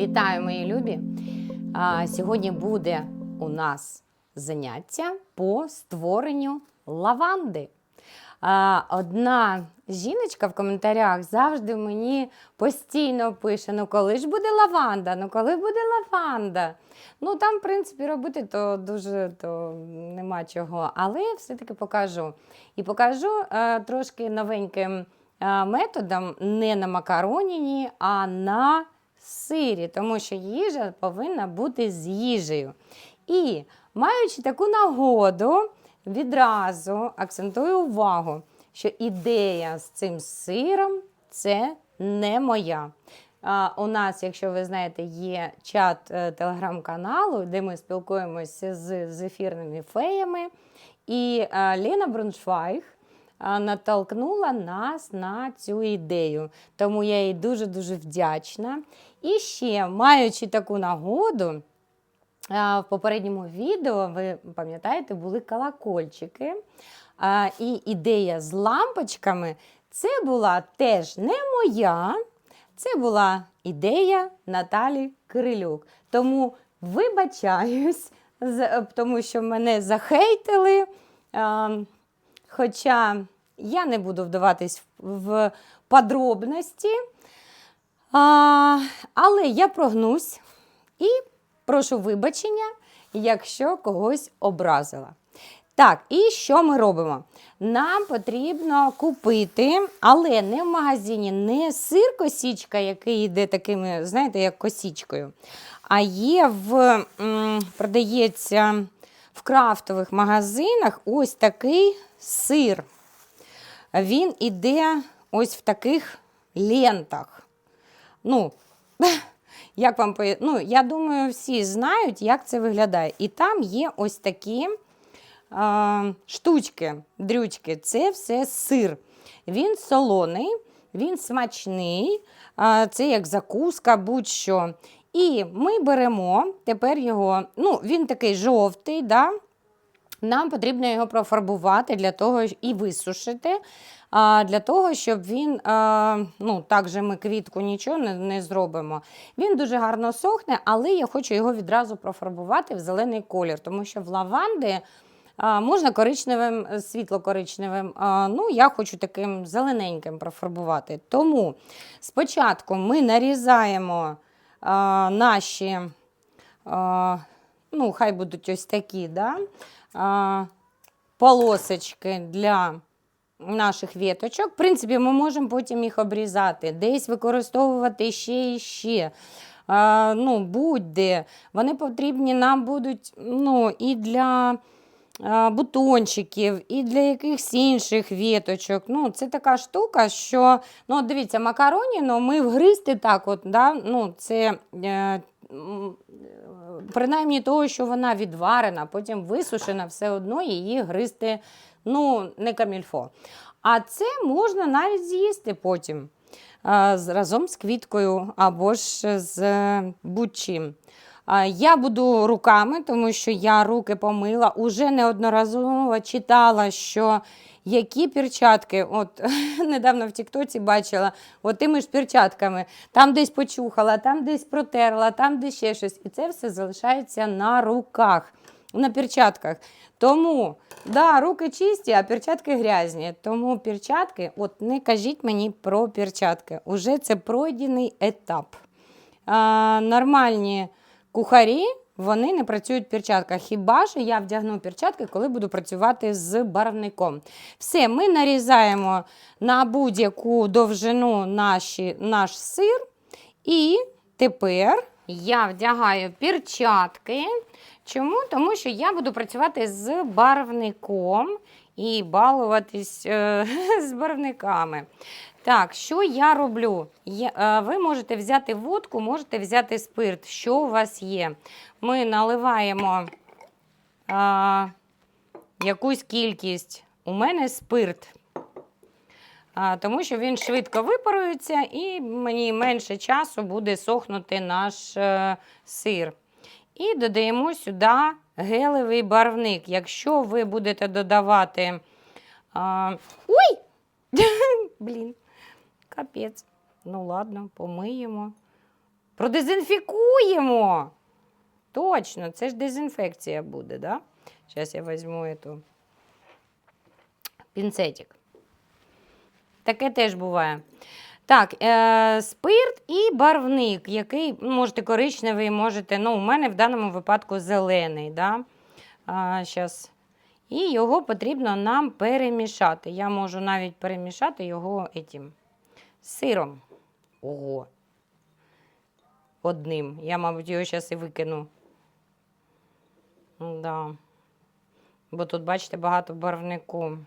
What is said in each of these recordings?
Вітаю, мої любі! Сьогодні буде у нас заняття по створенню лаванди. Одна жіночка в коментарях завжди мені постійно пише: ну коли ж буде лаванда? Ну коли буде лаванда? Ну там, в принципі, робити то дуже то нема чого. Але я все-таки покажу. І покажу трошки новеньким методом не на макароніні, а на сирі, тому що їжа повинна бути з їжею. І маючи таку нагоду, відразу акцентую увагу, що ідея з цим сиром це не моя. У нас, якщо ви знаєте, є чат е, телеграм-каналу, де ми спілкуємося з, з ефірними феями. І е, Лена Бруншвайг а, натолкнула нас на цю ідею. Тому я їй дуже-дуже вдячна. І ще, маючи таку нагоду, в попередньому відео, ви пам'ятаєте, були колокольчики. І ідея з лампочками це була теж не моя, це була ідея Наталі Кирилюк. Тому вибачаюсь, тому що мене захейтили. Хоча я не буду вдаватись в подробності. А, але я прогнусь і прошу вибачення, якщо когось образила. Так, і що ми робимо? Нам потрібно купити, але не в магазині, не сир косічка, який йде такими, знаєте, як косічкою, а є в продається в крафтових магазинах ось такий сир. Він іде ось в таких лентах. Ну, як вам поя- ну, я думаю, всі знають, як це виглядає. І там є ось такі а, штучки, дрючки. Це все сир. Він солоний, він смачний, а, це як закуска, будь-що. І ми беремо тепер його, ну, він такий жовтий, да? Нам потрібно його профарбувати для того і висушити, для того, щоб він, ну, так же ми квітку нічого не, не зробимо. Він дуже гарно сохне, але я хочу його відразу профарбувати в зелений колір, тому що в лаванди можна коричневим, е, світло-коричневим. Ну, я хочу таким зелененьким профарбувати. Тому спочатку ми нарізаємо наші. Ну, хай будуть ось такі, да? полосочки для наших віточок. В принципі, ми можемо потім їх обрізати, десь використовувати ще і ще. А, ну, будь-де. Вони потрібні нам будуть ну, і для а, бутончиків, і для якихось інших віточок. Ну, це така штука, що, ну, дивіться, макароніну ми вгризти так, от, да, ну, це. Е, принаймні того, що вона відварена, потім висушена, все одно її гризти ну, не камільфо. А це можна навіть з'їсти потім з- разом з квіткою або ж з е, будь-чим. Я буду руками, тому що я руки помила. Уже неодноразово читала, що які перчатки, от недавно в Тіктоці бачила, от тими ж перчатками, там десь почухала, там десь протерла, там десь ще щось. І це все залишається на руках, на перчатках. Тому, да, руки чисті, а перчатки грязні. Тому перчатки, от не кажіть мені про перчатки. Уже це пройдений етап. А, нормальні кухарі вони не працюють в перчатках. Хіба що я вдягну перчатки, коли буду працювати з барвником. Все, ми нарізаємо на будь-яку довжину наші, наш сир. І тепер я вдягаю перчатки. Чому? Тому що я буду працювати з барвником і балуватись е, з барвниками. Так, що я роблю? Я, е, ви можете взяти водку, можете взяти спирт. Що у вас є? Ми наливаємо а, якусь кількість. У мене спирт. Тому що він швидко випарується і мені менше часу буде сохнути наш е, сир. І додаємо сюди гелевий барвник. Якщо ви будете додавати. А... Ой! Блін, капець. Ну ладно, помиємо. Продезінфікуємо. Точно, це ж дезінфекція буде, да? Зараз я візьму эту пінцетик. Таке теж буває. Так, е, спирт і барвник, який можете коричневий, можете, ну, у мене в даному випадку зелений. Да? А, щас. І його потрібно нам перемішати. Я можу навіть перемішати його етім, сиром. Ого. Одним. Я, мабуть, його зараз і викину. Да. Бо тут, бачите, багато барвнику.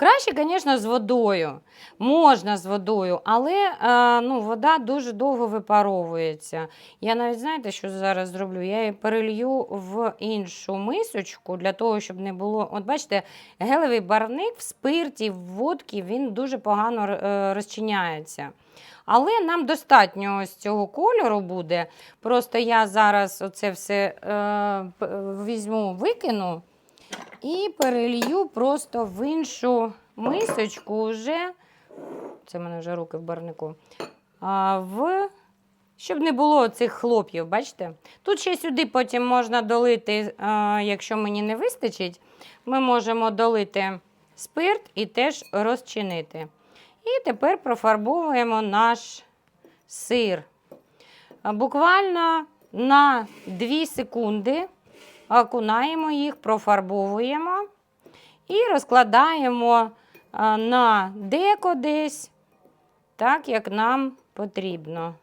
Краще, звісно, з водою. Можна з водою, але е, ну, вода дуже довго випаровується. Я навіть знаєте, що зараз зроблю? Я її перелью в іншу мисочку для того, щоб не було. От бачите, гелевий барвник в спирті, в водці він дуже погано е, розчиняється. Але нам достатньо ось цього кольору буде. Просто я зараз оце все е, візьму, викину. І перелью просто в іншу мисочку вже. Це в мене вже руки в барнику. А, в... Щоб не було цих хлоп'їв, бачите? Тут ще сюди потім можна долити, а, якщо мені не вистачить, ми можемо долити спирт і теж розчинити. І тепер профарбовуємо наш сир. Буквально на 2 секунди окунаємо їх, профарбовуємо і розкладаємо на деко десь, так як нам потрібно.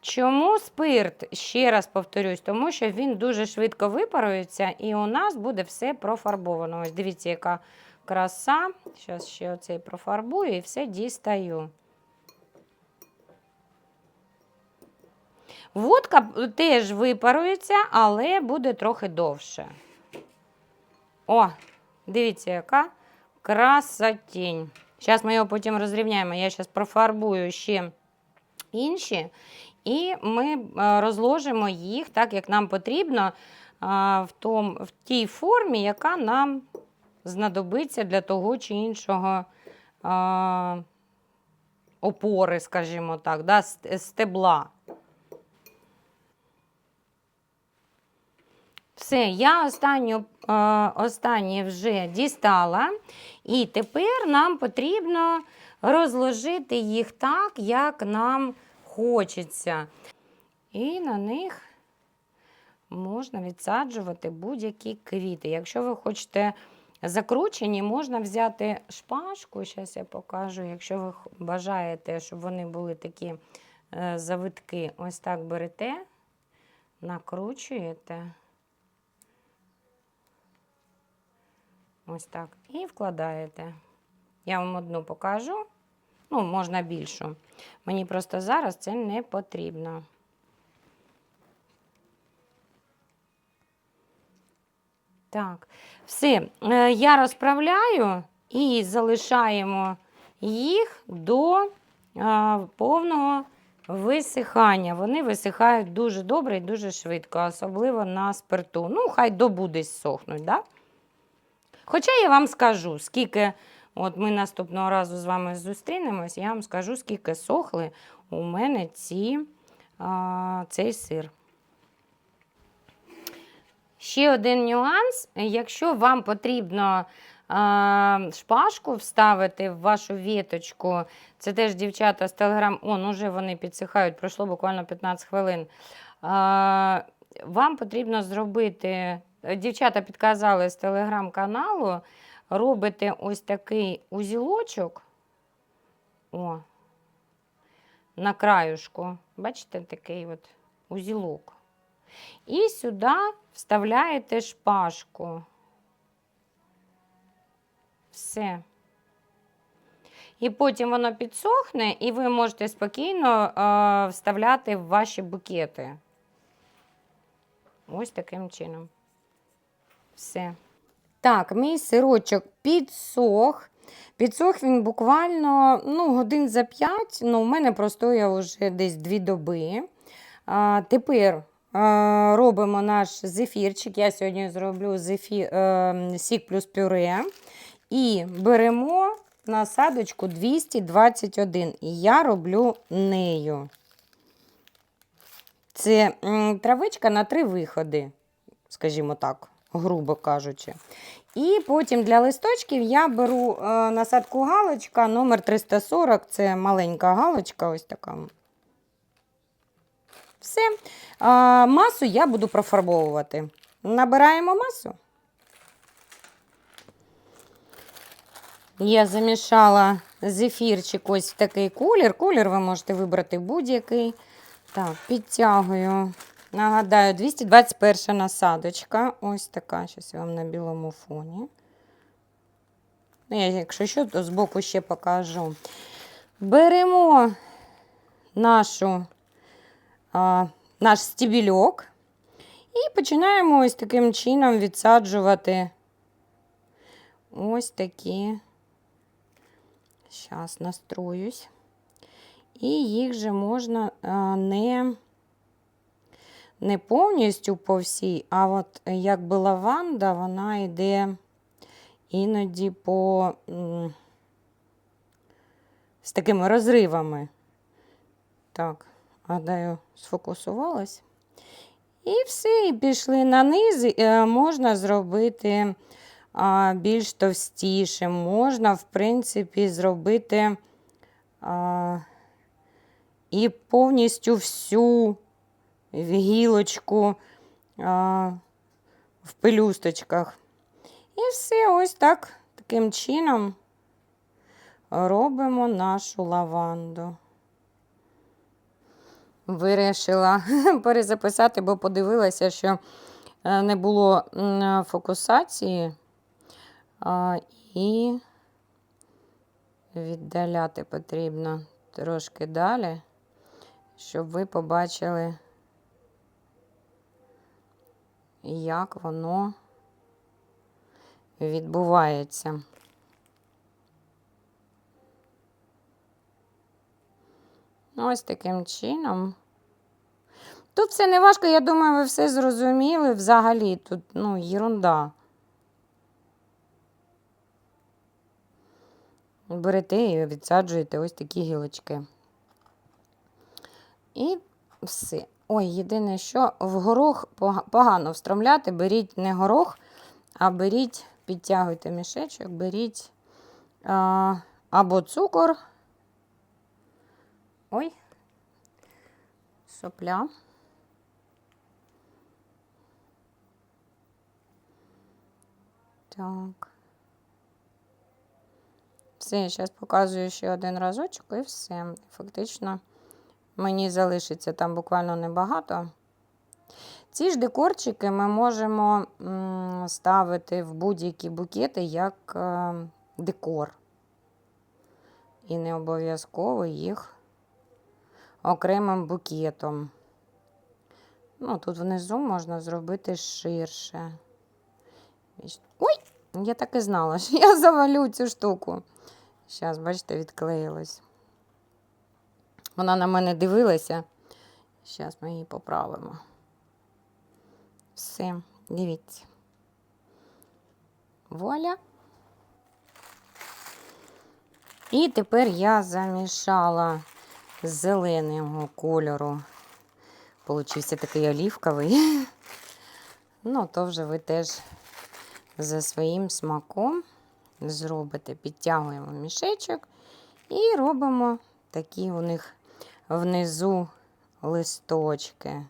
Чому спирт? Ще раз повторюсь, тому що він дуже швидко випарується і у нас буде все профарбовано. Ось дивіться, яка краса. Зараз ще оцей профарбую і все дістаю. Водка теж випарується, але буде трохи довше. О, дивіться, яка красотінь. Зараз ми його потім розрівняємо. Я зараз профарбую ще інші, і ми е, розложимо їх так, як нам потрібно, в, том, в тій формі, яка нам знадобиться для того чи іншого опори, скажімо так, да, стебла. Все, я останню, е, останнє вже дістала. І тепер нам потрібно розложити їх так, як нам хочеться. І на них можна відсаджувати будь-які квіти. Якщо ви хочете закручені, можна взяти шпажку. Зараз я покажу. Якщо ви бажаєте, щоб вони були такі е, завитки, ось так берете, накручуєте. Ось так. І вкладаєте. Я вам одну покажу. Ну, можна більшу. Мені просто зараз це не потрібно. Так, все. Е, Я розправляю і залишаємо їх до е, повного висихання. Вони висихають дуже добре і дуже швидко, особливо на спирту. Ну, хай добу десь сохнуть, да? Хоча я вам скажу, скільки, от ми наступного разу з вами зустрінемось, я вам скажу, скільки сохли у мене ці, а, цей сир. Ще один нюанс. Якщо вам потрібно а, шпажку вставити в вашу віточку, це теж дівчата з телеграм, он уже вони підсихають, пройшло буквально 15 хвилин. А, вам потрібно зробити, дівчата підказали з телеграм-каналу, робите ось такий узілочок. О, на краюшку. Бачите, такий от узілок. І сюди вставляєте шпажку. Все. І потім воно підсохне, і ви можете спокійно е, вставляти в ваші букети. Ось таким чином. Все. Так, мій сирочок підсох. Підсох він буквально ну, годин за 5, ну, у мене простояв вже десь 2 доби. А, тепер а, робимо наш зефірчик. Я сьогодні зроблю зефір, е, сік плюс пюре. І беремо насадочку 221, і я роблю нею. Це травичка на три виходи, скажімо так, грубо кажучи. І потім для листочків я беру е, насадку галочка номер 340, це маленька галочка, ось така. Все. Масу я буду профарбовувати. Набираємо масу. Я замішала зефірчик ось в такий колір. Колір ви можете вибрати будь-який. Так, підтягую. Нагадаю, 221 насадочка. Ось така. Я вам на білому фоні. Ну, я, якщо що, то збоку ще покажу. Беремо нашу, а, наш стібільок і починаємо ось таким чином відсаджувати ось такі. Зараз настроюсь. І їх же можна а, не, не повністю по всій, а от якби лаванда, вона йде іноді по з такими розривами. Так, гадаю, сфокусувалась. І все, і пішли на низ. Е, Можна зробити більш товстіше. Можна, в принципі, зробити і повністю всю гілочку а, в пелюсточках. І все ось так, таким чином робимо нашу лаванду. Вирішила перезаписати, бо подивилася, що е, не було фокусації. А, і віддаляти потрібно трошки далі, щоб ви побачили, як воно відбувається. Ось таким чином. Тут все не важко, я думаю, ви все зрозуміли взагалі. Тут, ну, єрунда. Берете і відсаджуєте ось такі гілочки. І все. Ой, єдине, що в горох погано встромляти, беріть не горох, а беріть, підтягуйте мішечок, беріть а, або цукор. Ой, сопля. Так. Все, я зараз показую ще один разочок і все. Фактично мені залишиться там буквально небагато. Ці ж декорчики ми можемо ставити в будь-які букети як е, декор. І не обов'язково їх окремим букетом. Ну, тут внизу можна зробити ширше. Ой! Я так і знала, що я завалю цю штуку. Зараз, бачите, відклеїлась. Вона на мене дивилася. Зараз ми її поправимо. Все, дивіться. Вуаля. І тепер я замішала зеленого кольору. Получився такий олівковий. Ну, то вже ви теж за своїм смаком зробите. Підтягуємо мішечок і робимо такі у них внизу листочки.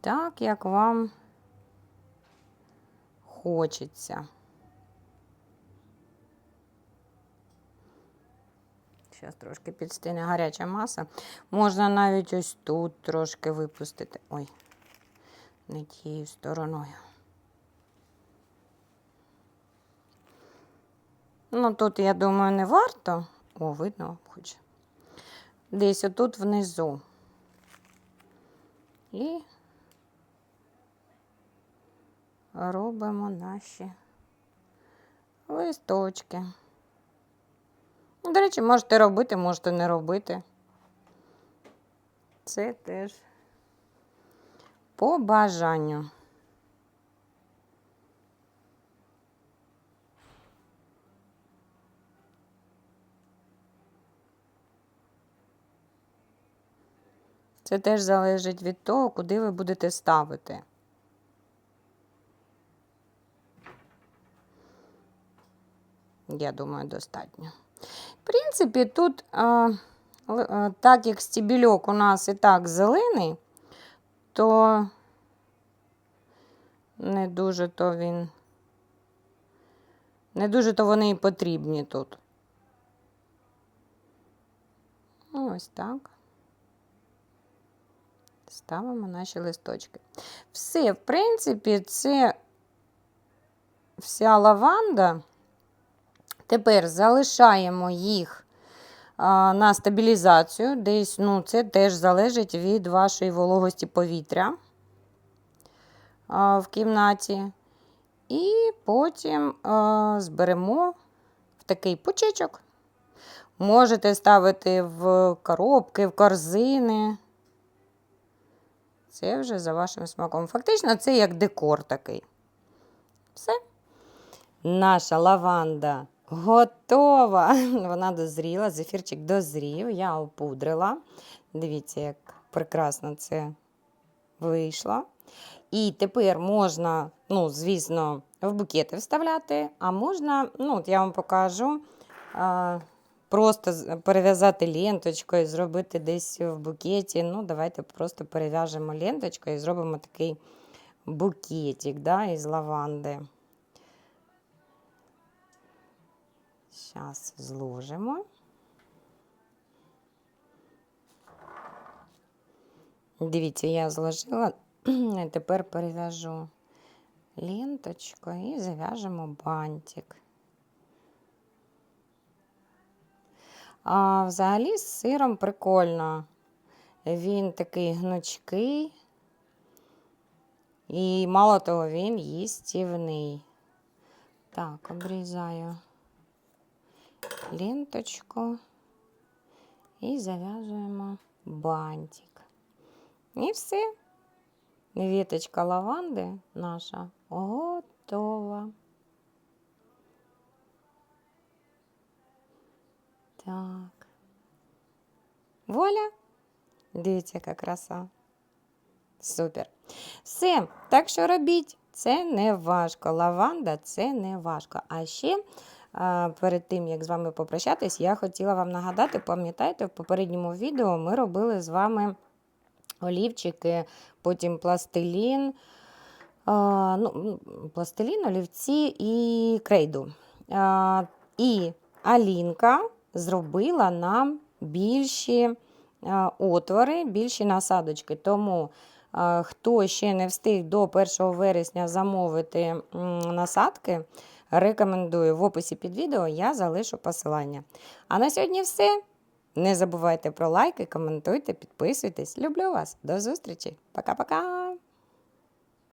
Так, як вам хочеться. Зараз трошки підстине гаряча маса. Можна навіть ось тут трошки випустити. Ой, не тією стороною. Ну, тут, я думаю, не варто. О, видно, хоч. Десь отут внизу. І робимо наші листочки. Ну, До речі, можете робити, можете не робити. Це теж по бажанню. Це теж залежить від того, куди ви будете ставити. Я думаю, достатньо. В принципі, тут, так як стібільок у нас і так зелений, то не дуже то він. Не дуже то вони і потрібні тут. Ну, Ось так. Ставимо наші листочки. Все, в принципі, це вся лаванда. Тепер залишаємо їх на стабілізацію. Десь, ну, це теж залежить від вашої вологості повітря в кімнаті. І потім зберемо в такий пучечок. Можете ставити в коробки, в корзини. Це вже за вашим смаком. Фактично, це як декор такий. Все. Наша лаванда готова. Вона дозріла, зефірчик дозрів, я опудрила. Дивіться, як прекрасно це вийшло. І тепер можна, ну, звісно, в букети вставляти, а можна, ну, от я вам покажу, просто з- перев'язати ленточкою, зробити десь в букеті. Ну, давайте просто перев'яжемо ленточкою і зробимо такий букетик да, із лаванди. Зараз зложимо. Дивіться, я зложила. Тепер перев'яжу ленточку і зав'яжемо бантик. А взагалі з сиром прикольно. Він такий гнучкий. І мало того, він їстівний. Так, обрізаю ленточку і зав'язуємо бантик. І все. Віточка лаванди наша готова. Так. Воля. Дивіться, яка краса. Супер. Все. Так що робіть. Це не важко. Лаванда це не важко. А ще перед тим, як з вами попрощатись, я хотіла вам нагадати, пам'ятаєте, в попередньому відео ми робили з вами олівчики, потім пластилін, ну, пластилін, олівці і крейду. І Алінка зробила нам більші отвори, більші насадочки. Тому хто ще не встиг до 1 вересня замовити насадки, рекомендую в описі під відео, я залишу посилання. А на сьогодні все. Не забувайте про лайки, коментуйте, підписуйтесь. Люблю вас. До зустрічі. Пока-пока.